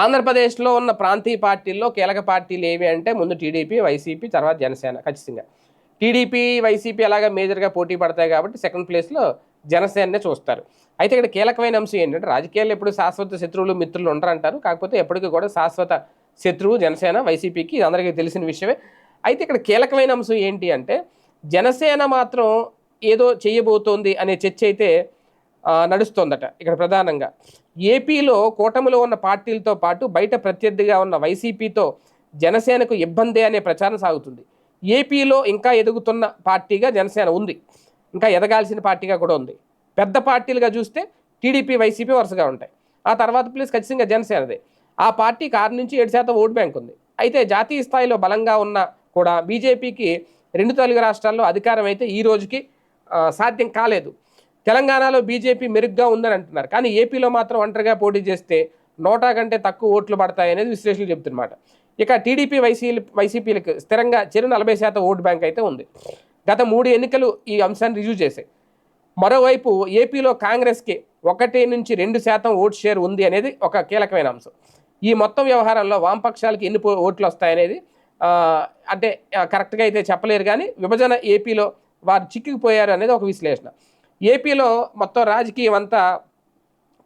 ఆంధ్రప్రదేశ్లో ఉన్న ప్రాంతీయ పార్టీల్లో కీలక పార్టీలు ఏవి అంటే ముందు టీడీపీ వైసీపీ తర్వాత జనసేన ఖచ్చితంగా. టీడీపీ వైసీపీ అలాగా మేజర్గా పోటీ పడతాయి కాబట్టి సెకండ్ ప్లేస్లో జనసేననే చూస్తారు. అయితే ఇక్కడ కీలకమైన అంశం ఏంటంటే రాజకీయాల్లో ఎప్పుడు శాశ్వత శత్రువులు మిత్రులు ఉండరంటారు. కాకపోతే ఎప్పటికీ కూడా శాశ్వత శత్రువు జనసేన వైసీపీకి ఇది అందరికీ తెలిసిన విషయమే. అయితే ఇక్కడ కీలకమైన అంశం ఏంటి అంటే జనసేన మాత్రం ఏదో చేయబోతోంది అనే చర్చ అయితే నడుస్తోందట ఇక్కడ ప్రధానంగా. ఏపీలో కూటమిలో ఉన్న పార్టీలతో పాటు బయట ప్రత్యర్థిగా ఉన్న వైసీపీతో జనసేనకు ఇబ్బందే అనే ప్రచారం సాగుతుంది. ఏపీలో ఇంకా ఎదుగుతున్న పార్టీగా జనసేన ఉంది. ఇంకా ఎదగాల్సిన పార్టీగా కూడా ఉంది. పెద్ద పార్టీలుగా చూస్తే టీడీపీ వైసీపీ వరుసగా ఉంటాయి. ఆ తర్వాత ప్లేస్ ఖచ్చితంగా జనసేనదే. ఆ పార్టీకి ఆరు నుంచి ఏడు శాతం ఓటు బ్యాంక్ ఉంది. అయితే జాతీయ స్థాయిలో బలంగా ఉన్న కూడా బీజేపీకి రెండు తెలుగు రాష్ట్రాల్లో అధికారం అయితే ఈ రోజుకి సాధ్యం కాలేదు. తెలంగాణలో బీజేపీ మెరుగ్గా ఉందని అంటున్నారు కానీ ఏపీలో మాత్రం ఒంటరిగా పోటీ చేస్తే నోటా కంటే తక్కువ ఓట్లు పడతాయి అనేది విశ్లేషణలు చెప్తున్నమాట. ఇక టీడీపీ వైసీ వైసీపీలకు స్థిరంగా చెరు నలభై శాతం ఓటు బ్యాంక్ అయితే ఉంది. గత మూడు ఎన్నికలు ఈ అంశాన్ని రిజ్యూ చేశాయి. మరోవైపు ఏపీలో కాంగ్రెస్కి ఒకటి నుంచి రెండు శాతం ఓటు షేర్ ఉంది అనేది ఒక కీలకమైన అంశం. ఈ మొత్తం వ్యవహారంలో వామపక్షాలకి ఎన్ని ఓట్లు వస్తాయనేది అంటే కరెక్ట్గా అయితే చెప్పలేరు కానీ విభజన ఏపీలో వారు చిక్కిపోయారు అనేది ఒక విశ్లేషణ. ఏపీలో మొత్తం రాజకీయం అంతా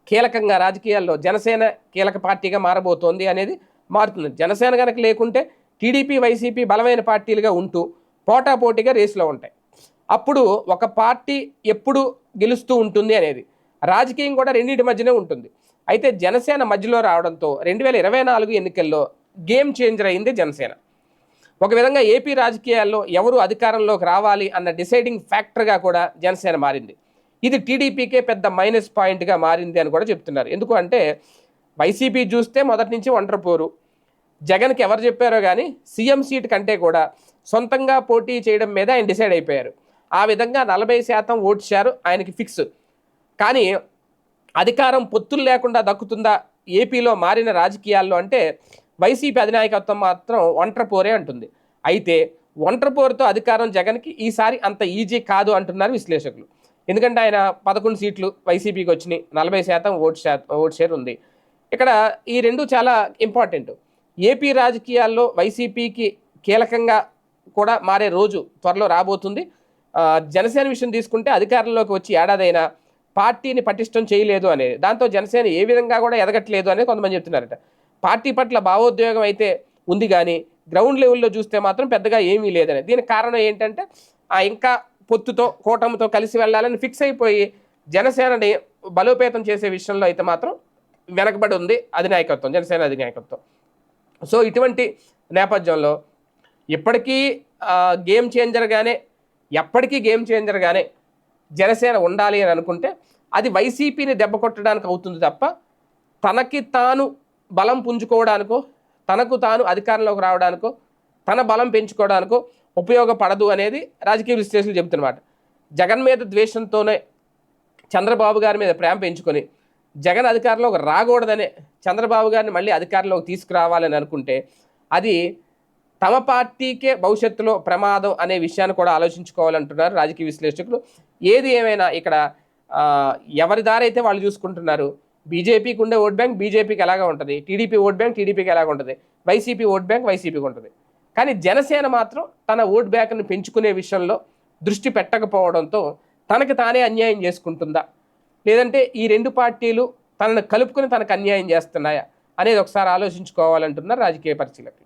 కీలకంగా రాజకీయాల్లో జనసేన కీలక పార్టీగా మారబోతోంది అనేది మారుతుంది. జనసేన కనుక లేకుంటే టీడీపీ వైసీపీ బలమైన పార్టీలుగా ఉంటూ పోటాపోటీగా రేసులో ఉంటాయి. అప్పుడు ఒక పార్టీ ఎప్పుడు గెలుస్తూ ఉంటుంది అనేది రాజకీయం కూడా రెండింటి మధ్యనే ఉంటుంది. అయితే జనసేన మధ్యలో రావడంతో రెండు వేల ఇరవై నాలుగు ఎన్నికల్లో గేమ్ చేంజర్ అయింది జనసేన. ఒక విధంగా ఏపీ రాజకీయాల్లో ఎవరు అధికారంలోకి రావాలి అన్న డిసైడింగ్ ఫ్యాక్టర్గా కూడా జనసేన మారింది. ఇది టీడీపీకే పెద్ద మైనస్ పాయింట్గా మారింది అని కూడా చెప్తున్నారు. ఎందుకు అంటే వైసీపీ చూస్తే మొదటి నుంచి ఒంటరి పోరు జగన్కి ఎవరు చెప్పారో కానీ సీఎం సీట్ కంటే కూడా సొంతంగా పోటీ చేయడం మీద ఆయన డిసైడ్ అయిపోయారు. ఆ విధంగా నలభై శాతం ఓట్చారు ఆయనకి ఫిక్స్. కానీ అధికారం పొత్తులు లేకుండా దక్కుతుందా ఏపీలో మారిన రాజకీయాల్లో అంటే వైసీపీ అధినాయకత్వం మాత్రం ఒంటరి పోరే అంటుంది. అయితే ఒంటరి పోరుతో అధికారం జగన్కి ఈసారి అంత ఈజీ కాదు అంటున్నారు విశ్లేషకులు. ఎందుకంటే ఆయన పదకొండు సీట్లు వైసీపీకి వచ్చినాయి నలభై శాతం ఓట్ శాతం ఓట్ షేర్ ఉంది. ఇక్కడ ఈ రెండు చాలా ఇంపార్టెంట్. ఏపీ రాజకీయాల్లో వైసీపీకి కీలకంగా కూడా మారే రోజు త్వరలో రాబోతుంది. జనసేన విషయం తీసుకుంటే అధికారంలోకి వచ్చి ఏడాదైనా పార్టీని పటిష్టం చేయలేదు అనేది దాంతో జనసేన ఏ విధంగా కూడా ఎదగట్లేదు అనేది కొంతమంది చెప్తున్నారట. పార్టీ పట్ల భావోద్వేగం అయితే ఉంది కానీ గ్రౌండ్ లెవెల్లో చూస్తే మాత్రం పెద్దగా ఏమీ లేదని దీనికి కారణం ఏంటంటే ఆ ఇంకా పొత్తుతో కూటమితో కలిసి వెళ్ళాలని ఫిక్స్ అయిపోయి జనసేనని బలోపేతం చేసే విషయంలో అయితే మాత్రం వెనకబడి ఉంది అధినాయకత్వం జనసేన అధినాయకత్వం. సో ఇటువంటి నేపథ్యంలో ఇప్పటికీ గేమ్ చేంజర్గానే ఎప్పటికీ గేమ్ చేంజర్గానే జనసేన ఉండాలి అని అనుకుంటే అది వైసీపీని దెబ్బ కొట్టడానికి అవుతుంది తప్ప తనకి తాను బలం పుంజుకోవడానికో తనకు తాను అధికారంలోకి రావడానికో తన బలం పెంచుకోవడానికో ఉపయోగపడదు అనేది రాజకీయ విశ్లేషకులు చెబుతున్నమాట. జగన్ మీద ద్వేషంతోనే చంద్రబాబు గారి మీద ప్రేమ పెంచుకొని జగన్ అధికారంలోకి రాకూడదనే చంద్రబాబు గారిని మళ్ళీ అధికారంలోకి తీసుకురావాలని అనుకుంటే అది తమ పార్టీకే భవిష్యత్తులో ప్రమాదం అనే విషయాన్ని కూడా ఆలోచించుకోవాలంటున్నారు రాజకీయ విశ్లేషకులు. ఏది ఏమైనా ఇక్కడ ఎవరి దారైతే వాళ్ళు చూసుకుంటున్నారు బీజేపీకి ఉండే ఓట్ బ్యాంక్ బీజేపీకి ఎలాగా ఉంటుంది? టీడీపీ ఓట్ బ్యాంక్ టీడీపీకి ఎలాగ ఉంటుంది? వైసీపీ ఓట్ బ్యాంక్ వైసీపీకి ఉంటుంది. కానీ జనసేన మాత్రం తన ఓట్ బ్యాంక్ను పెంచుకునే విషయంలో దృష్టి పెట్టకపోవడంతో తనకి తానే అన్యాయం చేసుకుంటుందా? లేదంటే ఈ రెండు పార్టీలు తనను కలుపుకొని తనకు అన్యాయం చేస్తున్నాయా? అనేది ఒకసారి ఆలోచించుకోవాలంటున్నారు రాజకీయ పరిశీలకులు.